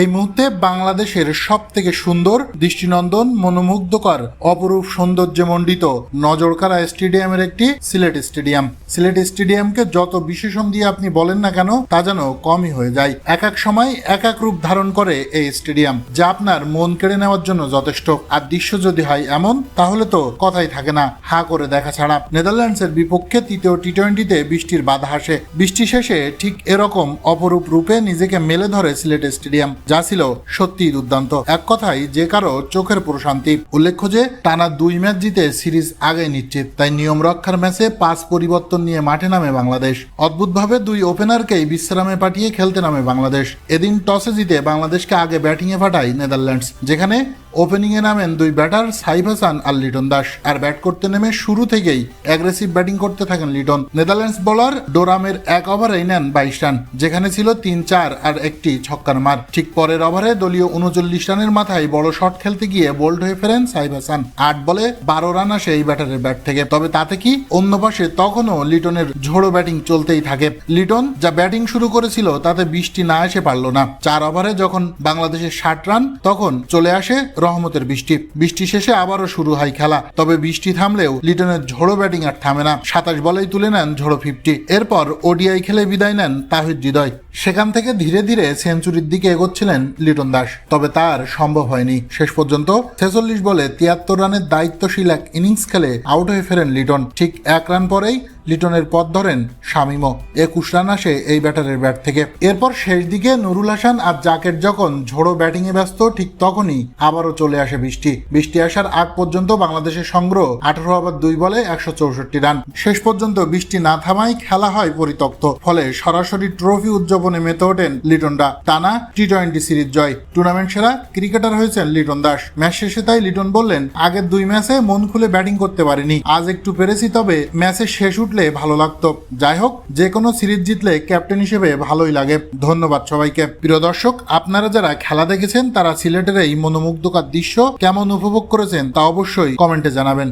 এই মুহূর্তে বাংলাদেশের সব থেকে সুন্দর, দৃষ্টিনন্দন, মনোমুগ্ধকর, অপরূপ সৌন্দর্যে মণ্ডিত নজরকাড়া স্টেডিয়ামের একটি সিলেট স্টেডিয়াম। সিলেট স্টেডিয়ামকে যত বিশেষণ দিয়ে আপনি বলেন না কেন, তা যেন কমই হয়ে যায়। এক এক সময় এক এক রূপ ধারণ করে এই স্টেডিয়াম, যা আপনার মন কেড়ে নেওয়ার জন্য যথেষ্ট। আর দৃশ্য যদি হয় এমন, তাহলে তো কথাই থাকে না, হা করে দেখা ছাড়া। নেদারল্যান্ডসের বিপক্ষে তৃতীয় টি টোয়েন্টিতে বৃষ্টির বাধা আসে। বৃষ্টি শেষে ঠিক এরকম অপরূপ রূপে নিজেকে মেলে ধরে সিলেট স্টেডিয়াম। যা ছিল সত্যি দুর্দান্ত। এক কথায়, যে কারও চোখের প্রশান্তি উল্লেখ্য যে, টানা দুই ম্যাচ জিতে সিরিজ আগে নিশ্চিত। তাই নিয়ম রক্ষার ম্যাচে পাঁচ পরিবর্তন নিয়ে মাঠে নামে বাংলাদেশ। অদ্ভুতভাবে দুই ওপেনারকেই বিশ্রামে পাঠিয়ে খেলতে নামে বাংলাদেশ। এদিন টসে জিতে বাংলাদেশকে আগে ব্যাটিংয়ে পাঠায় নেদারল্যান্ডস, যেখানে ওপেনিংয়ে নামেন দুই ব্যাটার সাইফ হাসান আর লিটন দাস। আর ব্যাট করতে নেমে শুরু থেকেই অ্যাগ্রেসিভ ব্যাটিং করতে থাকেন লিটন। নেদারল্যান্ডস বোলার ডোরামের এক ওভারেই নেন বাইশ রান, যেখানে ছিল তিন চার আর একটি ছক্কার মার। ঠিক পরের ওভারে দলীয় উনচল্লিশ রানের মাথায় বড় শট খেলতে গিয়ে বোল্ড হয়ে ফেরেন সাইফ হাসান। আট বলে বারো রান আসে এই ব্যাটারের ব্যাট থেকে। তবে তাতে কি অন্য পাশে তখনও লিটনের ঝোড়ো ব্যাটিং চলতেই থাকে। লিটন যা ব্যাটিং শুরু করেছিল তাতে বৃষ্টি না এসে পারল না। চার ওভারে যখন বাংলাদেশের ষাট রান, তখন চলে আসে রহমতের বৃষ্টি। বৃষ্টি শেষে আবারও শুরু হয় খেলা। তবে বৃষ্টি থামলেও লিটনের ঝোড়ো ব্যাটিং আর থামে না। সাতাশ বলেই তুলে নেন ঝোড়ো ফিফটি এরপর ওডিআই খেলে বিদায় নেন তাহিদ হৃদয়। সেখান থেকে ধীরে ধীরে সেঞ্চুরির দিকে এগোচ্ছিলেন লিটন দাস। তবে তার সম্ভব হয়নি। শেষ পর্যন্ত ছেচল্লিশ বলে তিয়াত্তর রানের দায়িত্বশীল এক ইনিংস খেলে আউট হয়ে ফেরেন লিটন। ঠিক এক রান পরেই লিটনের পথ ধরেন শামিমো একুশ রান আসে এই ব্যাটারের ব্যাট থেকে। এরপর শেষ দিকে নুরুল হাসান আর জাকের যখন ঝোড়ো ব্যাটিংয়ে ব্যস্ত, ঠিক তখনই আবারও চলে আসে বৃষ্টি। বৃষ্টি আসার আগ পর্যন্ত বাংলাদেশের সংগ্রহ আঠারো ওভার দুই বলে একশো চৌষট্টি রান। শেষ পর্যন্ত বৃষ্টি না থামায় খেলা হয় পরিত্যক্ত। ফলে সরাসরি ট্রফি উদযাপনে মেতে ওঠেন লিটনরা টানা টি টোয়েন্টি সিরিজ জয়। টুর্নামেন্ট সেরা ক্রিকেটার হয়েছেন লিটন দাস। ম্যাচ শেষে তাই লিটন বললেন, আগের দুই ম্যাচে মন খুলে ব্যাটিং করতে পারিনি। আজ একটু পেরেছি, তবে ম্যাচের শেষ উঠলে ভালো লাগতো। যাই হোক যে কোনো সিরিজ জিতলে ক্যাপ্টেন হিসেবে ভালোই লাগে। ধন্যবাদ সবাইকে। প্রিয় দর্শক, আপনারা যারা খেলা দেখেছেন, তারা সিলেটের এই মনোমুগ্ধকর দৃশ্য কেমন উপভোগ করেছেন তা অবশ্যই কমেন্টে জানাবেন।